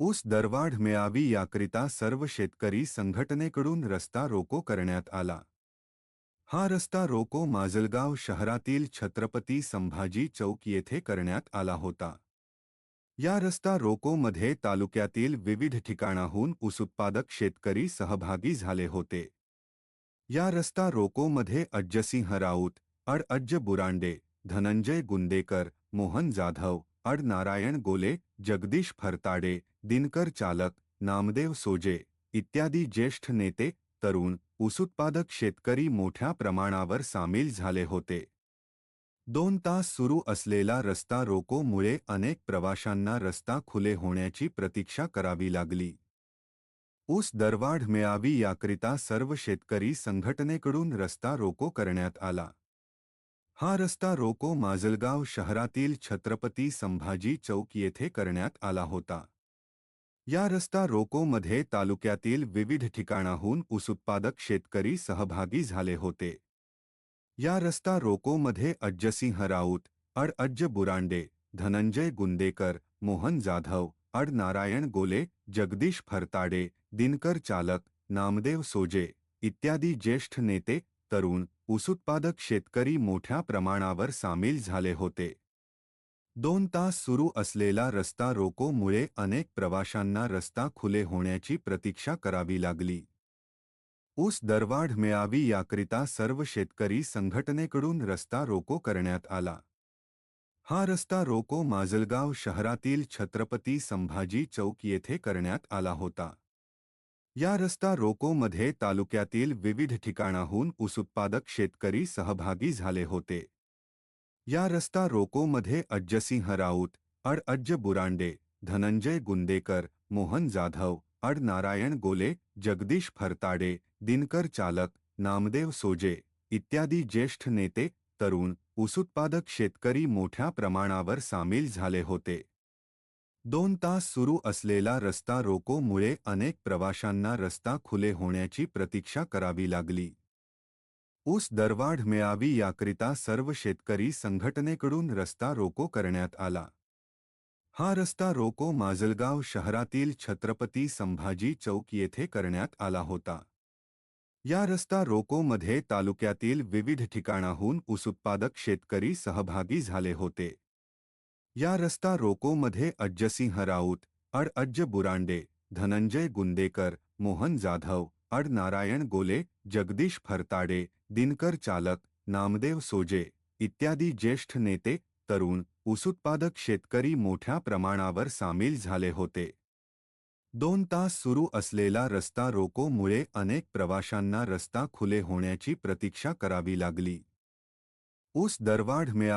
ऊस दरवाढ मिळावी याकरिता सर्व शेतकरी संघटनेकडून रस्ता रोको करण्यात आला. हा रस्ता रोको माजलगाव शहरातील छत्रपती संभाजी चौक येथे करण्यात आला होता. या रस्ता रोकोमध्ये तालुक्यातील विविध ठिकाणाहून ऊस उत्पादक शेतकरी सहभागी झाले होते. या रस्ता रोकोमध्ये अज्जसिंह राऊत, अड अज्ज बुरांडे, धनंजय गुंदेकर, मोहन जाधव, अड नारायण गोले, जगदीश फरताडे दिनकर चालक, नामदेव सोजे, इत्यादी ज्येष्ठ नेते, तरुण ऊसउत्पादक शेतकरी मोठ्या प्रमाणावर सामील झाले होते. दोन तास सुरू असलेला रस्ता रोकोमुळे अनेक प्रवाशांना रस्ता खुले होण्याची प्रतीक्षा करावी लागली. ऊस दरवाढ मिळावी याकरिता सर्व शेतकरी संघटनेकडून रस्ता रोको करण्यात आला. हा रस्ता रोको माजलगाव शहरातील छत्रपती संभाजी चौक येथे करण्यात आला होता. या रस्ता रोकोमध्ये तालुक्यातील विविध ठिकाणाहून ऊस उत्पादक शेतकरी सहभागी झाले होते. या रस्ता रोकोमध्ये अज्जसिंह राऊत, अड अज्ज बुरांडे, धनंजय गुंदेकर, मोहन जाधव, अड नारायण गोले, जगदीश फरताडे, दिनकर चालक, नामदेव सोजे इत्यादी ज्येष्ठ नेते, तरुण ऊसउत्पादक शेतकरी मोठ्या प्रमाणावर सामील झाले होते. दोन तास सुरू असलेला रस्ता रोकोमुळे अनेक प्रवाशांना रस्ता खुले होण्याची प्रतीक्षा करावी लागली. ऊस दरवाढ मिळावी याकरिता सर्व शेतकरी संघटनेकडून रस्ता रोको करण्यात आला. हा रस्ता रोको माजलगाव शहरातील छत्रपती संभाजी चौक येथे करण्यात आला होता. या रस्ता रोकोमध्ये तालुक्यातील विविध ठिकाणाहून ऊस उत्पादक शेतकरी सहभागी झाले होते. या रस्ता रोकोमध्ये अज्जसिंह राऊत अड अज्ज बुरांडे, धनंजय गुंदेकर, मोहन जाधव, अड नारायण गोले, जगदीश फरताडे, दिनकर चालक, नामदेव सोजे, इत्यादी ज्येष्ठ नेते, तरुण ऊसउत्पादक शेतकरी मोठ्या प्रमाणावर सामील झाले होते. दोन तास सुरू असलेला रस्ता रोको रोकोमुळे अनेक प्रवाशांना रस्ता खुले होण्याची प्रतीक्षा करावी लागली. ऊस दरवाढ मिळावी याकरिता सर्व शेतकरी संघटनेकडून रस्ता रोको करण्यात आला. हा रस्ता रोको माजलगाव शहरातील छत्रपती संभाजी चौक येथे करण्यात आला होता. या रस्ता रोकोमध्ये तालुक्यातील विविध ठिकाणाहून ऊस उत्पादक शेतकरी सहभागी झाले होते. या रस्ता रोकोमध्ये अज्जसिंह राऊत, अड अज्ज बुरांडे, धनंजय गुंदेकर, मोहन जाधव अड नारायण गोले, जगदीश फरताडे, दिनकर चालक, नामदेव सोजे इत्यादी ज्येष्ठ नेते, तरुण ऊसउत्पादक शेतकरी मोठ्या प्रमाणावर सामील झाले होते. दोन तास सुरू असलेला रस्ता रोकोमुळे अनेक प्रवाशांना रस्ता खुले होण्याची प्रतीक्षा करावी लागली. ऊस दरवाढ मिळावी